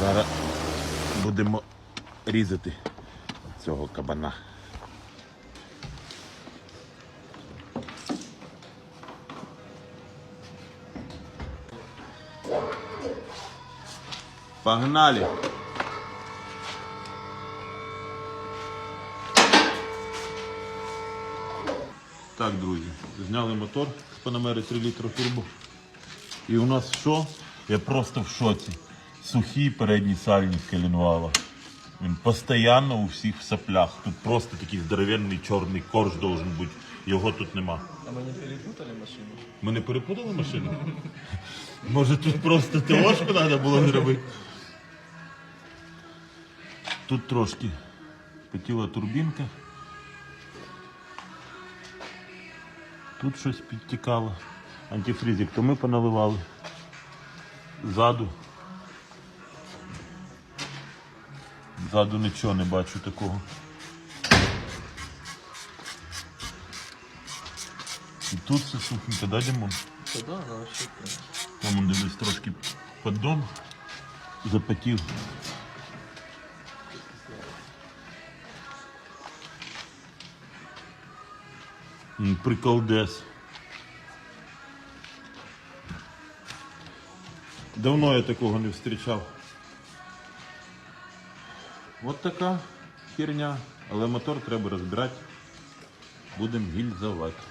Зараз будемо різати цього кабана. Погнали! Так, друзі, зняли мотор з Панамери 3 літра турбо. І у нас що? Я просто в шоці. Сухий передній сальник Калінвала. Він постійно у всіх в соплях. Тут просто такий здоровенний чорний корж должен бути. Його тут нема. А мы не перепутали машину? Ми не перепутали машину? Може тут просто ТОшку треба було зробити? Тут трошки потіла турбінка. Тут щось підтікало. Антифризик то ми поналивали. Ззаду. Ззаду нічого не бачу такого. І тут все сухенько, да, Дімон? Да, да, вообще. Там он дивись трошки поддон запотів. Приколдес. Давно я такого не зустрічав. От така херня, але мотор треба розбирати. Будемо гільзувати.